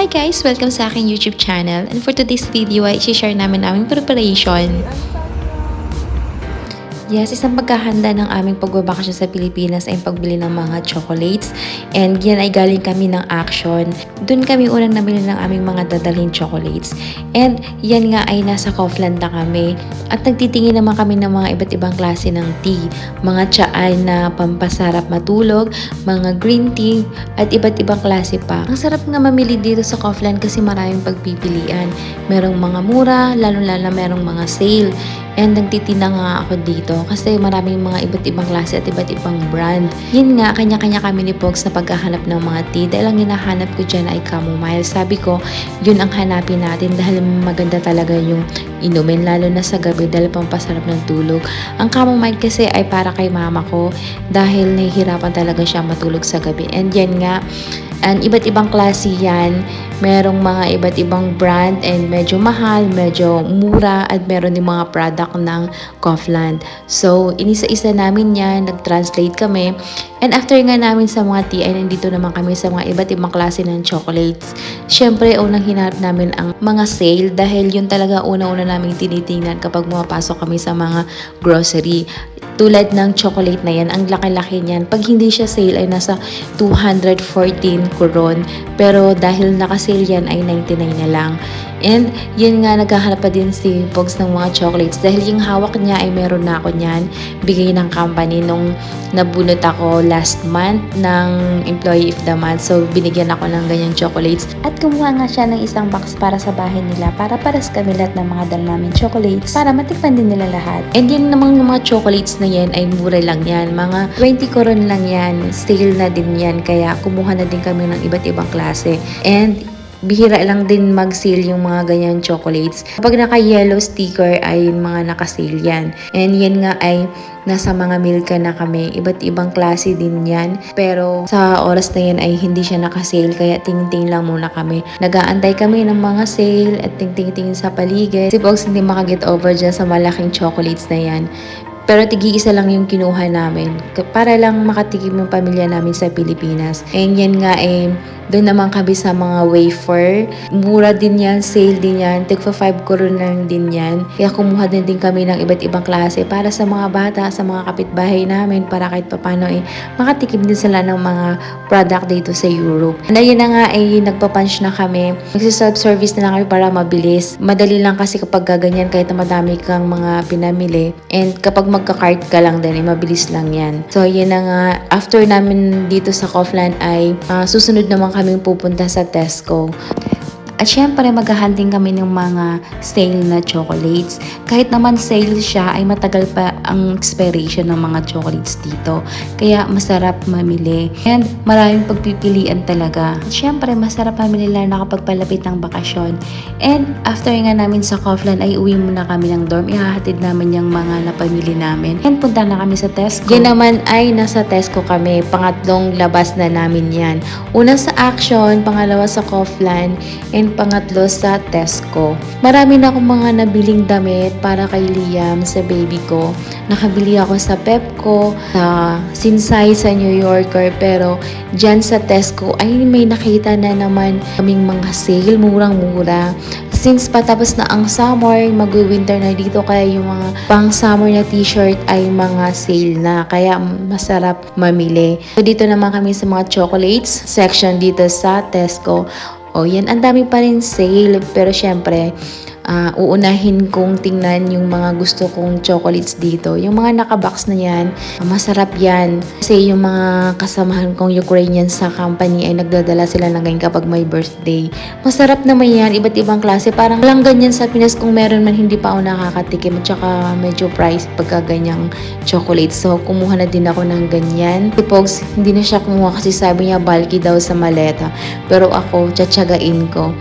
Hi guys! Welcome sa aking YouTube channel. And for today's video ay share namin aming preparation. Yes, isang pagkahanda ng aming pagbabakasyon sa Pilipinas ay pagbili ng mga chocolates. And yan ay galing kami ng action. Doon kami unang nabili ng aming mga dadalhin chocolates. And yan nga ay nasa Kaufland na kami. At nagtitingin naman kami ng mga iba't ibang klase ng tea. Mga tsaay na pampasarap matulog, mga green tea, at iba't ibang klase pa. Ang sarap nga mamili dito sa Kaufland kasi maraming pagpipilian. Merong mga mura, lalo-lalo merong mga sale. And nagtitinda nga ako dito kasi maraming mga iba't ibang klase at iba't ibang brand. Yun nga, kanya-kanya kami ni Pogs na paghahanap ng mga tea dahil ang hinahanap ko dyan ay chamomile. Sabi ko, yun ang hanapin natin dahil maganda talaga yung inumin lalo na sa gabi dahil pampasarap ng tulog. Ang chamomile kasi ay para kay mama ko dahil nahihirapan talaga siya matulog sa gabi. And yan nga, And iba't ibang klase yan. Merong mga iba't ibang brand and medyo mahal, medyo mura at meron din mga product ng Kaufland. So, inisa-isa namin yan, nag-translate kami. And after nga namin sa mga tea ay nandito naman kami sa mga iba't ibang klase ng chocolates. Siyempre, unang hinarap namin ang mga sale dahil yun talaga una-una namin tinitingnan kapag pumapasok kami sa mga grocery tulad ng chocolate na yan, ang laki-laki niyan. Pag hindi siya sale ay nasa 214 kuron. Pero dahil naka-sale yan ay 99 na lang. And yun nga, naghahanap pa din si Pogs ng mga chocolates. Dahil yung hawak niya ay meron na ako niyan. Bigay ng company nung nabunot ako last month ng Employee of the Month. So, binigyan ako ng ganyang chocolates. At kumuha nga siya ng isang box para sa bahay nila. Para paras kami lahat ng mga dal namin chocolates. Para matikman din nila lahat. And yun namang mga chocolates na yan ay mura lang yan. Mga 20 koron lang yan. Sale na din yan. Kaya kumuha na din kami ng iba't ibang klase. And bihira lang din mag-sale yung mga ganyan chocolates. Kapag naka-yellow sticker ay mga naka-sale yan. And yan nga ay nasa mga Milka na kami. Iba't ibang klase din yan. Pero sa oras na yan ay hindi siya naka-sale kaya ting-ting lang muna kami. Nagaantay kami ng mga sale at ting-ting-ting sa paligid. Si Box hindi makaget over dyan sa malaking chocolates na yan. Pero tigi-isa lang yung kinuha namin. Para lang makatikim yung pamilya namin sa Pilipinas. And yan nga eh, doon naman kami sa mga wafer. Mura din yan, sale din yan. Tigpa 5 koron lang din yan. Kaya kumuha din din kami ng iba't ibang klase para sa mga bata, sa mga kapitbahay namin para kahit papano eh, makatikim din sila ng mga product dito sa Europe. And ayun na nga eh, nagpa-punch na kami. Magsi-self-service na lang kami para mabilis. Madali lang kasi kapag gaganyan kahit na madami kang mga pinamili. And kapag magka-cart ka lang din, eh, mabilis lang yan. So, yun na nga. After namin dito sa Kaufland ay uh, susunod naman kaming pupunta sa Tesco. At syempre, maghahanding kami ng mga sale na chocolates. Kahit naman sale siya, ay matagal pa ang expiration ng mga chocolates dito. Kaya masarap mamili. And maraming pagpipilian talaga. At syempre, masarap mamili lang na kapag palapit ng bakasyon. And after nga namin sa Kaufland, ay uwi muna kami ng dorm. Ihahatid namin yung mga napamili namin. And punta na kami sa Tesco. Yan naman ay nasa Tesco kami. Pangatlong labas na namin yan. Una sa Action, pangalawa sa Kaufland, and pangatlo sa Tesco. Marami na akong mga nabiling damit para kay Liam sa baby ko. Nakabili ako sa Pepco, sa Sinsay, sa New Yorker, pero dyan sa Tesco ay may nakita na naman kaming mga sale, murang-mura. Since patapos na ang summer, mag-winter na dito, kaya yung mga pang-summer na t-shirt ay mga sale na, kaya masarap mamili. So dito naman kami sa mga chocolates section dito sa Tesco. O yan, ang dami pa rin sale. Pero syempre, uh, uunahin kong tingnan yung mga gusto kong chocolates dito. Yung mga nakabox na yan, masarap yan. Kasi yung mga kasamahan kong Ukrainian sa company ay nagdadala sila ng ganyan kapag may birthday. Masarap naman yan, iba't ibang klase. Parang lang ganyan sa Pinas kung meron man hindi pa ako nakakatikim. At saka medyo price pagka ganyang chocolate. So, kumuha na din ako ng ganyan. Si Pogs, hindi na siya kumuha kasi sabi niya bulky daw sa maleta. Pero ako, tsatsagain ko.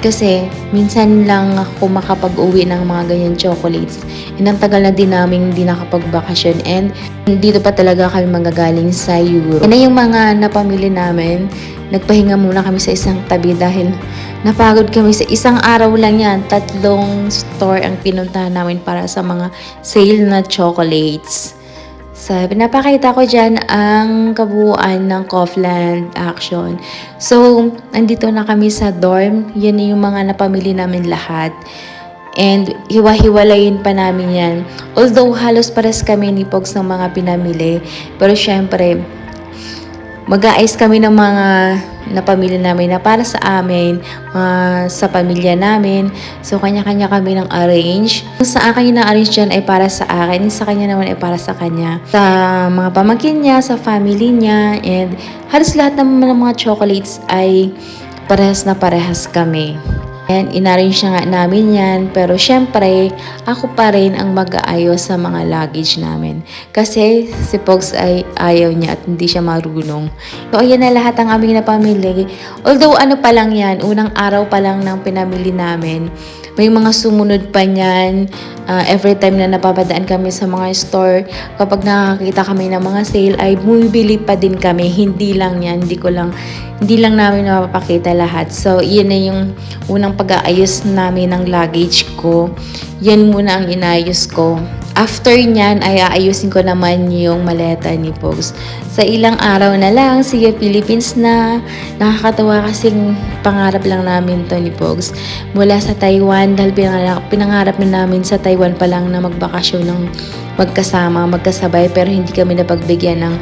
Kasi minsan lang ako makapag-uwi ng mga ganyan chocolates. And ang tagal na din namin hindi nakapagbakasyon. And dito pa talaga kami magagaling sa Europe. Na yung mga napamili namin. Nagpahinga muna kami sa isang tabi dahil napagod kami sa isang araw lang yan. Tatlong store ang pinuntahan namin para sa mga sale na chocolates. So, pinapakita ko dyan ang kabuuan ng Kaufland Action. So, andito na kami sa dorm. Yan yung mga napamili namin lahat. And hiwa-hiwalayin pa namin yan. Although halos pares kami ni Pogs ng mga pinamili. Pero syempre, mag-aayos kami ng mga napamili namin na para sa amin, mga sa pamilya namin. So, kanya-kanya kami ng arrange. Sa akin yung na-arrange dyan ay para sa akin. Sa kanya naman ay para sa kanya. Sa mga pamangkin niya, sa family niya, and halos lahat naman ng mga chocolates ay parehas na parehas kami. And inarrange na nga namin yan. Pero syempre, ako pa rin ang mag-aayos sa mga luggage namin. Kasi si Pogs ay ayaw niya at hindi siya marunong. So ayan na lahat ang aming napamili. Although ano pa lang yan, unang araw pa lang ng pinamili namin. May mga sumunod pa niyan. Ah, every time na napapadaan kami sa mga store, kapag nakakita kami ng mga sale, ay bumibili pa din kami. Hindi lang yan, hindi ko lang, hindi lang namin mapapakita lahat. So, yun na yung unang pag-aayos namin ng luggage ko. Yan muna ang inayos ko. After nyan, ay aayusin ko naman yung maleta ni Pogs. Sa ilang araw na lang, sige Philippines na. Nakakatawa kasing pangarap lang namin to ni Pogs. Mula sa Taiwan, dahil pinangarap, pinangarap na namin sa Taiwan pa lang na magbakasyon ng magkasama, magkasabay. Pero hindi kami napagbigyan ng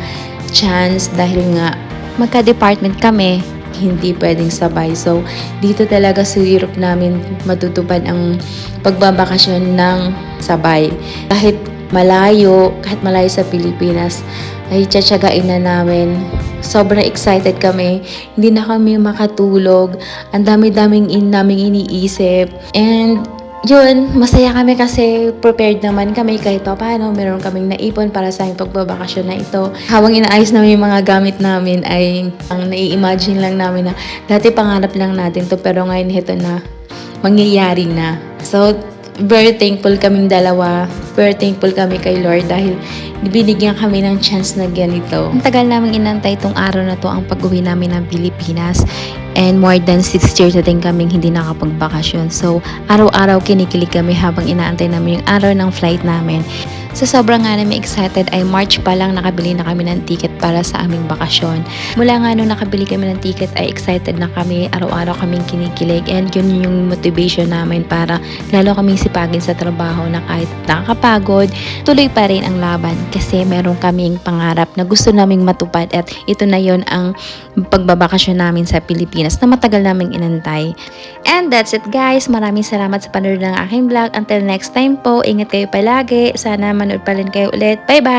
chance dahil nga magka-department kami hindi pwedeng sabay. So, dito talaga sa Europe namin matutupad ang pagbabakasyon ng sabay. Kahit malayo, kahit malayo sa Pilipinas, ay tsatsagain na namin. Sobrang excited kami. Hindi na kami makatulog. Ang dami-daming in naming iniisip. And yun, masaya kami kasi prepared naman kami kahit pa paano. Meron kaming naipon para sa pagbabakasyon na ito. Habang inaayos namin yung mga gamit namin ay ang nai-imagine lang namin na dati pangarap lang natin to pero ngayon ito na mangyayari na. So, very thankful kaming dalawa. Very thankful kami kay Lord dahil binigyan kami ng chance na ganito. Ang tagal namin inantay itong araw na to ang pag-uwi namin ng Pilipinas. And more than 6 years na din kaming hindi nakapagbakasyon. So, araw-araw kinikilig kami habang inaantay namin yung araw ng flight namin. Sa sobrang nga namin excited ay March pa lang nakabili na kami ng ticket para sa aming bakasyon. Mula nga nung nakabili kami ng ticket ay excited na kami, araw-araw kaming kinikilig and yun yung motivation namin para lalo kaming sipagin sa trabaho na kahit nakakapagod, tuloy pa rin ang laban kasi meron kaming pangarap na gusto naming matupad at ito na yon ang pagbabakasyon namin sa Pilipinas na matagal naming inantay. And that's it guys. Maraming salamat sa panonood ng aking vlog. Until next time po, ingat kayo palagi. Sana manood pa rin kayo ulit. Bye-bye!